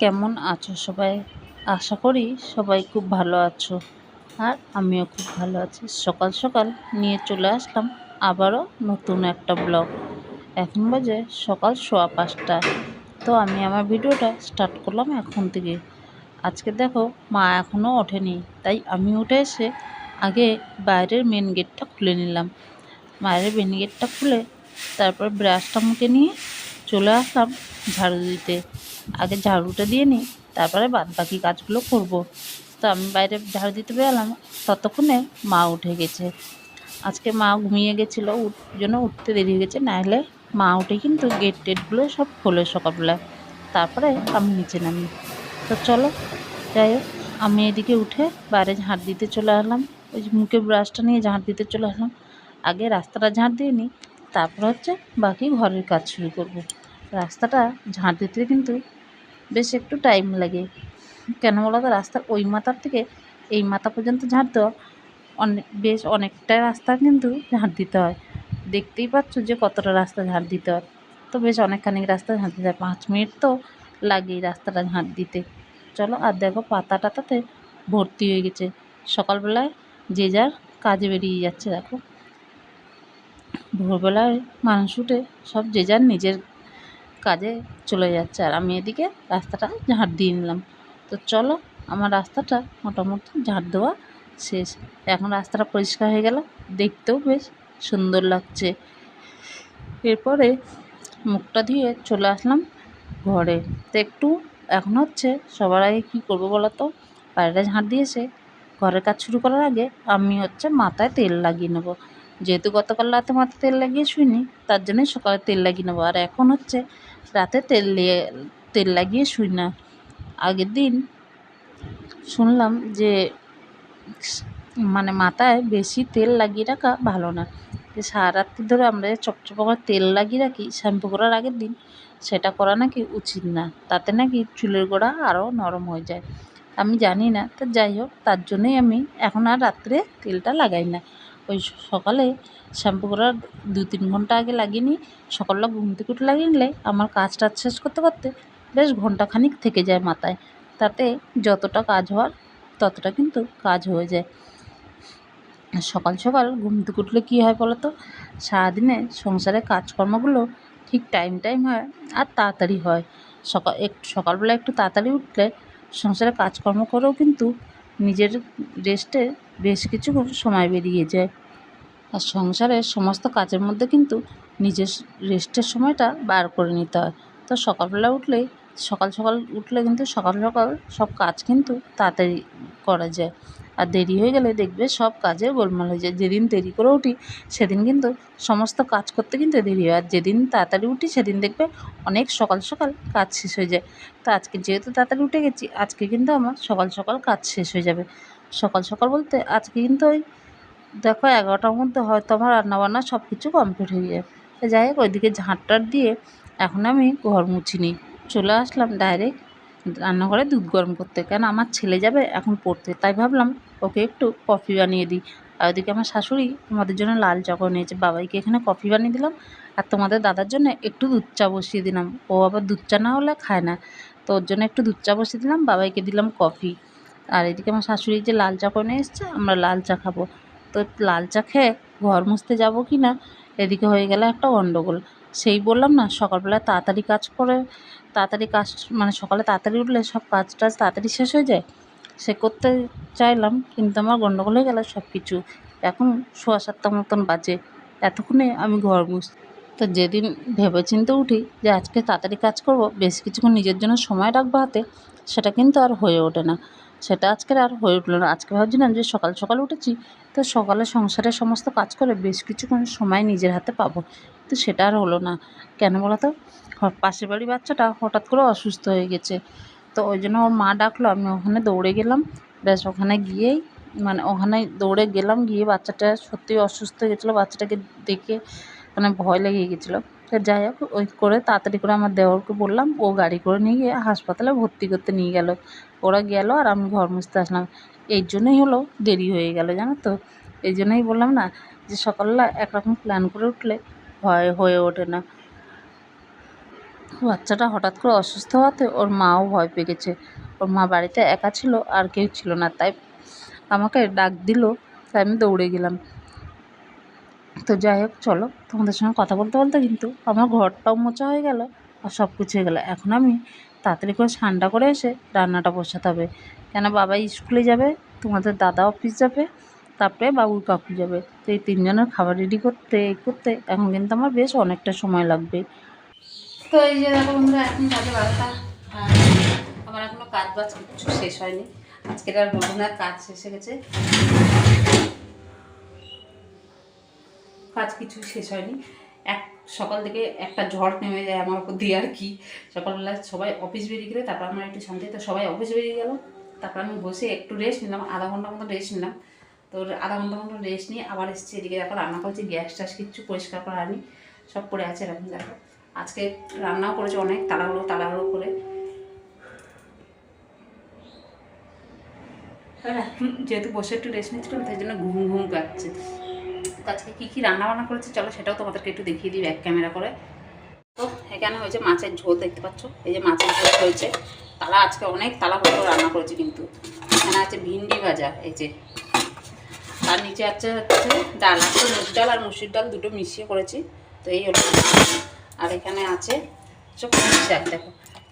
কেমন আছো সবাই? আশা করি সবাই খুব ভালো আছো। আর আমিও খুব ভালো আছি। সকাল সকাল নিয়ে চলে আসলাম আবারও নতুন একটা ব্লগ। এখন বাজে সকাল সোয়া পাঁচটা। তো আমি আমার ভিডিওটা স্টার্ট করলাম এখন থেকে। আজকে দেখো মা এখনও ওঠেনি, তাই আমি উঠে এসে আগে বাইরের মেন গেটটা খুলে নিলাম। বাইরের মেন গেটটা খুলে তারপর ব্রাশটা মুখে নিয়ে চলে আসলাম ঝাড়ু দিতে। আগে ঝাড়ুটা দিয়ে নিই, তারপরে বাদ বাকি কাজগুলো করব। তো আমি বাইরে ঝাড়ু দিতে বেরোলাম, ততক্ষণে মা উঠে গেছে। আজকে মা ঘুমিয়ে গেছিল জন্য উঠতে দেরি হয়ে গেছে নাহলে মা উঠে কিন্তু গেট টেটগুলো সব খোলে সকালবেলায় তারপরে আমি নিচে নামি। তো চলো, যাই হোক, আমি এদিকে উঠে বাইরে ঝাঁট দিতে চলে আসলাম। ওই মুখে ব্রাশটা নিয়ে ঝাঁট দিতে চলে আসলাম। আগে রাস্তাটা ঝাঁট দিয়ে নিই, তারপর হচ্ছে বাকি ঘরের কাজ শুরু করব। রাস্তাটা ঝাঁট দিতে কিন্তু বেশ একটু টাইম লাগে। কেন বলো তো, রাস্তার ওই মাথার থেকে এই মাথা পর্যন্ত ঝাঁট দেওয়া অনেক বেশ অনেকটা রাস্তা কিন্তু ঝাঁট দিতে হয়। দেখতেই পাচ্ছ যে কতটা রাস্তা ঝাঁট দিতে হয়। তো বেশ অনেকখানি রাস্তা ঝাঁট দিতে হয়। পাঁচ মিনিট তো লাগেই রাস্তাটা ঝাঁট দিতে। চলো আর দেখো পাতা টাতাতে ভর্তি হয়ে গেছে। সকালবেলায় যে যার কাজে বেরিয়ে যাচ্ছে, দেখো। ভোরবেলায় মানুষ উঠে সব যে যার নিজের কাজে চলে যাচ্ছে। আর আমি এদিকে রাস্তাটা ঝাঁট দিয়ে নিলাম। তো চলো, আমার রাস্তাটা মোটামুটি ঝাঁট দেওয়া শেষ। এখন রাস্তাটা পরিষ্কার হয়ে গেল। দেখতেও বেশ সুন্দর লাগছে। এরপরে মুখটা ধুয়ে চলে আসলাম ঘরে। তো একটু এখন হচ্ছে সবার আগে কী করব বলো তো বাইরেটা ঝাঁট দিয়েছে। ঘরের কাজ শুরু করার আগে আমি হচ্ছে মাথায় তেল লাগিয়ে নেব। যেহেতু গতকাল রাতে মাথায় তেল লাগিয়ে শুইনি, তার জন্যই সকালে তেল লাগিয়ে নেব। আর এখন হচ্ছে রাতে তেল দিয়ে তেল লাগিয়ে শুই না। আগের দিন শুনলাম যে মানে মাথায় বেশি তেল লাগিয়ে রাখা ভালো না। সারা রাত্রি ধরে আমরা যে করে তেল লাগিয়ে রাখি, শ্যাম্পু করার আগের দিন সেটা করা নাকি উচিত না। তাতে নাকি চুলের গোড়া আরও নরম হয়ে যায়। আমি জানি না, তো যাই হোক, তার জন্যই আমি এখন আর রাত্রে তেলটা লাগাই না। ওই সকালে শ্যাম্পু করার দু তিন ঘণ্টা আগে লাগিয়ে নিই। সকালবেলা ঘুম থেকে উঠে লাগিয়ে নিলে আমার কাজ টাজ শেষ করতে করতে বেশ ঘন্টাখানিক থেকে যায় মাথায়। তাতে যতটা কাজ হওয়ার ততটা কিন্তু কাজ হয়ে যায়। সকাল সকাল ঘুম থেকে উঠলে কী হয় বলো তো সারাদিনে সংসারের কাজকর্মগুলো ঠিক টাইম টাইম হয় আর তাড়াতাড়ি হয়। সকাল একটু সকালবেলা একটু তাড়াতাড়ি উঠলে সংসারে কাজকর্ম করেও কিন্তু নিজের রেস্টে বেশ কিছু সময় বেরিয়ে যায়। আর সংসারের সমস্ত কাজের মধ্যে কিন্তু নিজের রেস্টের সময়টা বার করে নিতে হয়। তো সকালবেলা উঠলে, সকাল সকাল উঠলে কিন্তু সকাল সকাল সব কাজ কিন্তু তাড়াতাড়ি করা যায়। আর দেরি হয়ে গেলে দেখবে সব কাজে গোলমাল হয়ে যায়। যেদিন দেরি করে উঠি, সেদিন কিন্তু সমস্ত কাজ করতে কিন্তু দেরি হয়। আর যেদিন তাড়াতাড়ি উঠি, সেদিন দেখবে অনেক সকাল সকাল কাজ শেষ হয়ে যায়। তো আজকে যেহেতু তাড়াতাড়ি উঠে গেছি, আজকে কিন্তু আমার সকাল সকাল কাজ শেষ হয়ে যাবে। সকাল সকাল বলতে আজকে কিন্তু ওই দেখো এগারোটার মধ্যে হয়তো আমার রান্নাবান্না সব কিছু কমপ্লিট হয়ে যায় যাই হোক, ওইদিকে ঝাঁটটার দিয়ে এখন আমি ঘর মুছিনি। চলে আসলাম ডাইরেক্ট রান্নাঘরে দুধ গরম করতে। কেন আমার ছেলে যাবে এখন পড়তে। তাই ভাবলাম ওকে একটু কফি বানিয়ে দিই। আর ওদিকে আমার শাশুড়ি আমাদের জন্য লাল চা করে নিয়েছে। বাবাইকে এখানে কফি বানিয়ে দিলাম। আর তোমাদের দাদার জন্য একটু দুধ চা বসিয়ে দিলাম। ও আবার দুধ চা না হলে খায় না। তো ওর জন্য একটু দুধ চা বসিয়ে দিলাম। বাবাইকে দিলাম কফি আর এদিকে আমার শাশুড়ি যে লাল চা করে এসছে, আমরা লাল চা খাব। তো লাল চা খেয়ে ঘর মুছতে যাব কি না? এদিকে হয়ে গেল একটা গণ্ডগোল সেই বললাম, না, সকালবেলা তাড়াতাড়ি কাজ করে, তাড়াতাড়ি কাজ মানে সকালে তাড়াতাড়ি উঠলে সব কাজ টাজ তাড়াতাড়ি শেষ হয়ে যায়? সে করতে চাইলাম, কিন্তু আমার গণ্ডগোল হয়ে গেল সব কিছু এখন সোয়া সাতটা মতন বাজে, এতক্ষণে আমি ঘর মুছ। তো যেদিন ভেবেচিন্তে উঠি যে আজকে তাড়াতাড়ি কাজ করব, বেশ কিছুক্ষণ নিজের জন্য সময় রাখব হাতে, সেটা কিন্তু আর হয়ে ওঠে না। সেটা আজকের আর হয়ে উঠল না। আজকে ভাবছিলাম যে সকাল সকাল উঠেছি, তো সকালে সংসারের সমস্ত কাজ করে বেশ কিছুক্ষণ সময় নিজের হাতে পাবো। তো সেটা আর হলো না। কেন বলো তো পাশের বাড়ির বাচ্চাটা হঠাৎ করে অসুস্থ হয়ে গেছে। তো ওই জন্য ওর মা ডাকলো, আমি ওখানে দৌড়ে গেলাম। ব্যাস ওখানে গিয়েই মানে ওখানে দৌড়ে গেলাম, গিয়ে বাচ্চাটা সত্যি অসুস্থ হয়ে গেছিল। বাচ্চাটাকে দেখে মানে ভয় লেগে গেছিল। তো যাই হোক, ওই করে তাড়াতাড়ি করে আমার দেওরকে বললাম, ও গাড়ি করে নিয়ে গিয়ে হাসপাতালে ভর্তি করতে নিয়ে গেল। ওরা গেল আর আমি ঘর মুছতে আসলাম। এই জন্যই হলো দেরি হয়ে গেল, জানো তো। এই জন্যই বললাম না যে সকালবেলা একরকম প্ল্যান করে উঠলে ভয় হয়ে ওঠে না। বাচ্চাটা হঠাৎ করে অসুস্থ হওয়াতে ওর মাও ভয় পেয়ে গেছে। ওর মা বাড়িতে একা ছিল আর কেউ ছিল না। তাই আমাকে ডাক দিল, তাই আমি দৌড়ে গেলাম। তো যাই হোক, চলো তোমাদের সঙ্গে কথা বলতে বলতে কিন্তু আমার ঘরটাও মোচা হয়ে গেল আর সব কিছু হয়ে গেলো। এখন আমি তাড়াতাড়ি করে ঠান্ডা করে এসে রান্নাটা বসাতে হবে। কেন বাবা স্কুলে যাবে, তোমাদের দাদা অফিস যাবে, তারপরে বাবুর কাকু যাবে। তো এই তিনজনের খাবার রেডি করতে করতে এখন কিন্তু আমার বেশ অনেকটা সময় লাগবে। তো এই যে দেখো বন্ধুরা, এখন বাজে বারোটা। আমার এখনও কাজ বাজ কিছু শেষ হয়নি। আজকের আর না কাজ শেষ হয়ে গেছে। কাজ কিছু শেষ হয়নি। এক সকাল থেকে একটা ঝড় নেমে যায় আমার উপর দিয়ে আর কি। সকালবেলা সবাই অফিস বেরিয়ে গেলে, তারপর আমার একটু শান্তি তো সবাই অফিস বেরিয়ে গেল। তারপর আমি বসে একটু রেস্ট নিলাম, আধা ঘণ্টা মতো রেস্ট নিলাম। তো আধা ঘণ্টা মতো রেস্ট নিয়ে আবার এসেছি এদিকে দেখো রান্না করছি গ্যাস ট্যাস কিচ্ছু পরিষ্কার করা হয়নি, সব পড়ে আছে এরকম, দেখো। আজকে রান্নাও করেছে অনেক, তাড়াহুড়ো তাড়াহুড়ো করে। এখন যেহেতু বসে একটু রেস্ট নিচ্ছিলাম, তাই জন্য ঘুম ঘুম পাচ্ছে। তো আজকে কী কী রান্না বান্না করেছে চলো সেটাও তোমাদেরকে একটু দেখিয়ে দিই ব্যাক ক্যামেরা করে। তো এখানে হয়েছে মাছের ঝোল দেখতে পাচ্ছ, এই যে মাছের ঝোল হয়েছে। তারা আজকে অনেক তালা হলো রান্না করেছে কিন্তু। এখানে আছে ভিন্ডি ভাজা, এই যে। তার নিচে আছে হচ্ছে ডাল আছে মুগ ডাল আর মুসুর ডাল দুটো মিশিয়ে করেছি, তো এই হলো আর এখানে আছে পুঁই শাক, দেখো।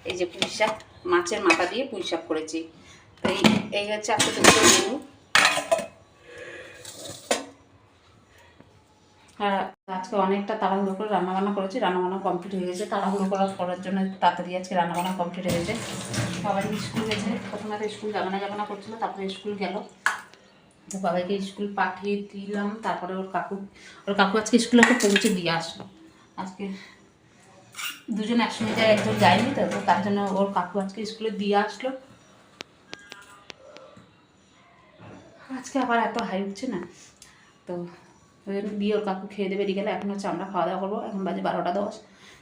এই যে পুঁই শাক, মাছের মাথা দিয়ে পুঁই শাক করেছি। তো এই এই হচ্ছে আজকে দুটো মেনু। আর আজকে অনেকটা তাড়াহুড়ো করে রান্নাবান্না করেছি, রান্নাবান্না কমপ্লিট হয়ে গেছে। তাড়াহুড়ো করার করার জন্য তাড়াতাড়ি আজকে রান্নাবান্না কমপ্লিট হয়ে গেছে। সবাই স্কুল গেছে। প্রথমে তো স্কুল যাবে না যাবে না করছিল, তারপরে স্কুল গেল। তো বাবাইকে স্কুল পাঠিয়ে দিলাম, তারপরে ওর কাকু ওর কাকু আজকে স্কুলে ওকে পৌঁছে দিয়ে আসলো আজকে দুজন একসঙ্গে যায় একজন যায়নি, তো তার জন্য ওর কাকু আজকে স্কুলে দিয়ে আসলো। আজকে আবার এত হাই উঠছে না, তো দিয়ে ওর কাকু খেয়ে দেবে গেলে এখন হচ্ছে আমরা খাওয়া দাওয়া করব। এখন বাজে বারোটা দশ।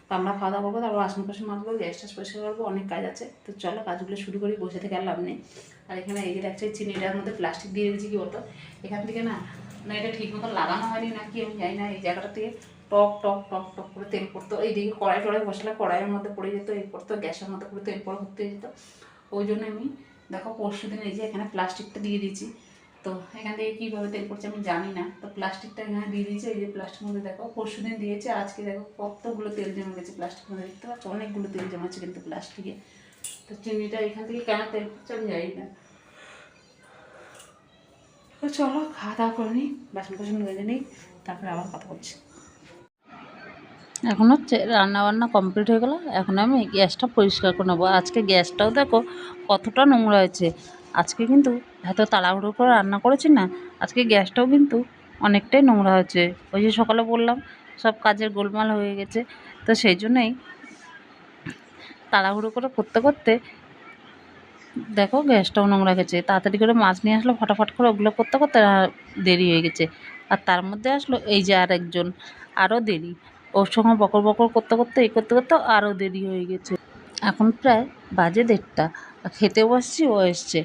তো আমরা খাওয়া দাওয়া করব, তারপর বাসন কোসন মাজবো গ্যাস ট্যাস পরিষ্কার করব, অনেক কাজ আছে। তো চলো কাজগুলো শুরু করি, বসে থেকে আর লাভ নেই। আর এখানে এই যে দেখছ চিনিটার মধ্যে প্লাস্টিক দিয়ে দিয়েছি, কি বলতো? এখান থেকে না না এটা ঠিক মতো লাগানো হয়নি না কি আমি জানি না, এই জায়গাটা থেকে টক টক টক টক করে তেল পড়তো। এইদিকে কড়াই টড়াই বসলে কড়াইয়ের মধ্যে পড়ে যেত এই পড়তো, গ্যাসের মধ্যে পড়ে তেল পড়ে হয়ে যেত। ওই জন্য আমি, দেখো পরশু দিন এই যে এখানে প্লাস্টিকটা দিয়ে দিয়েছি। তো এখান থেকে কীভাবে তেল পড়ছে আমি জানি না। তো প্লাস্টিকটা এখানে দিয়ে দিয়েছে, এই যে প্লাস্টিকের মধ্যে দেখো পরশু দিন দিয়েছে, আজকে দেখো কতগুলো তেল জমে গেছে প্লাস্টিকের মধ্যে, দেখতে পাচ্ছ? অনেকগুলো তেল জমেছে কিন্তু প্লাস্টিকে তো চিনিটা এখান থেকে কেন তেল পড়ছে আমি জানি না। তো চলো, খাওয়া দাওয়া করে নিই, বাসন কোসন মেজে নিই, তারপরে আবার কথা বলছি। এখন হচ্ছে রান্না বান্না কমপ্লিট হয়ে গেল, এখন আমি গ্যাসটা পরিষ্কার করে নেব। আজকে গ্যাসটাও দেখো কতটা নোংরা হয়েছে। আজকে কিন্তু এত তাড়াহুড়ো করে রান্না করেছি না, আজকে গ্যাসটাও কিন্তু অনেকটাই নোংরা হয়েছে। ওই যে সকালে বললাম, সব কাজের গোলমাল হয়ে গেছে। তো সেই জন্যই তাড়াহুড়ো করে করতে করতে দেখো গ্যাসটাও নোংরা গেছে। তাড়াতাড়ি করে মাছ নিয়ে আসলো, ফটাফট করে ওগুলো করতে করতে দেরি হয়ে গেছে। আর তার মধ্যে আসলো এই যে আর একজন, আরও দেরি। ওর সঙ্গে বকর বকর করতে করতে এই করতে করতে আরও দেরি হয়ে গেছে। এখন প্রায় বাজে দেড়টা। খেতে বসছি ও এসছে।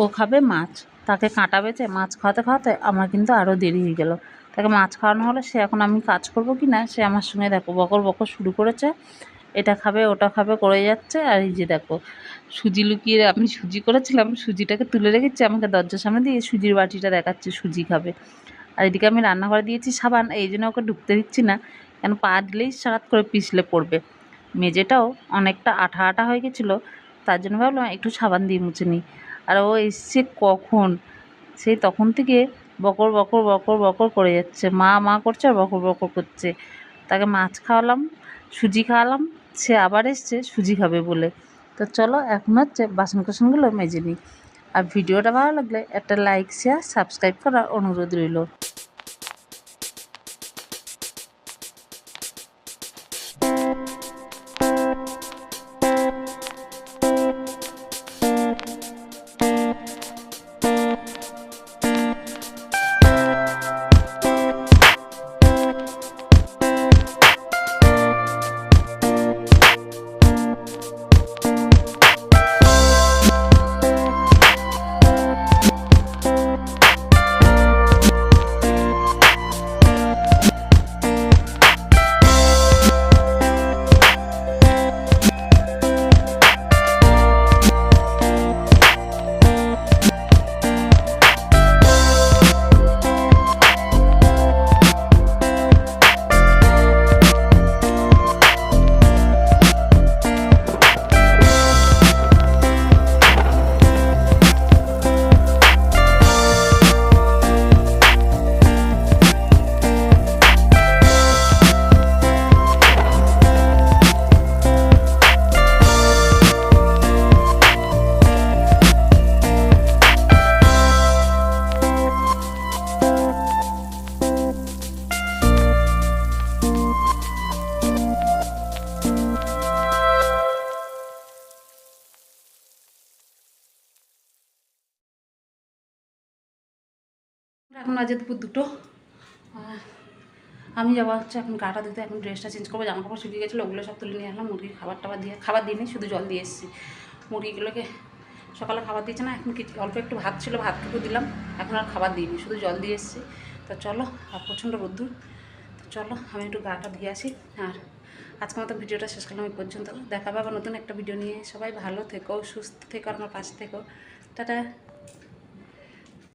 ও খাবে মাছ। তাকে কাঁটা বেছে মাছ খাওয়াতে খাওয়াতে আমার কিন্তু আরও দেরি হয়ে গেল। তাকে মাছ খাওয়ানো হলে, সে এখন আমি কাজ করব কি না, সে আমার সঙ্গে দেখো বকর বকর শুরু করেছে। এটা খাবে, ওটা খাবে, করে যাচ্ছে। আর এই যে দেখো, সুজি লুকিয়ে আমি সুজি করেছিলাম, সুজিটাকে তুলে রেখেছি, আমাকে দরজার সামনে দিয়ে সুজির বাটিটা দেখাচ্ছে, সুজি খাবে। আর এদিকে আমি রান্নাঘরে দিয়েছি সাবান, এই জন্য ওকে ঢুকতে দিচ্ছি না, কেন পা দিলেই সারাত করে পিছলে পড়বে। মেঝেটাও অনেকটা আঠা আঠা হয়ে গেছিল, তার জন্য ভাবলাম একটু সাবান দিয়ে মুছে নিই। আর ও এসছে কখন? সেই তখন থেকে বকর বকর বকর বকর করে যাচ্ছে। মা মা করছে আর বকর বকর করছে। তাকে মাছ খাওয়ালাম, সুজি খাওয়ালাম, সে আবার এসছে সুজি খাবে বলে। তো চলো, এখন হচ্ছে বাসন কোসনগুলো মেজে নিই। আর ভিডিওটা ভালো লাগলে একটা লাইক শেয়ার সাবস্ক্রাইব করার অনুরোধ রইল। বাজে দুপুর দুটো। আমি যাব হচ্ছে এখন গাটা দিতে এখন ড্রেসটা চেঞ্জ করব জামা কাপড় শুকিয়ে গেছিল, ওগুলো সব তুলে নিয়ে আসলাম, মুরগির খাবার টাবার দিয়ে খাবার দিইনি, শুধু জল দিয়ে এসেছি। মুরগিগুলোকে সকালে খাবার দিয়েছে না, এখন অল্প একটু ভাত ছিল, ভাতটুকু দিলাম, এখন আর খাবার দিইনি, শুধু জল দিয়ে এসেছি। তো চলো, আর প্রচণ্ড রোদ্দুর। তো চলো, আমি একটু গাটা দিয়ে আসি, আর আজকের মতো ভিডিওটা শেষ করলাম এই পর্যন্ত। দেখাবো পাবো নতুন একটা ভিডিও নিয়ে। সবাই ভালো থেকো, সুস্থ থেকো, আমার পাশে থেকো। টাটা।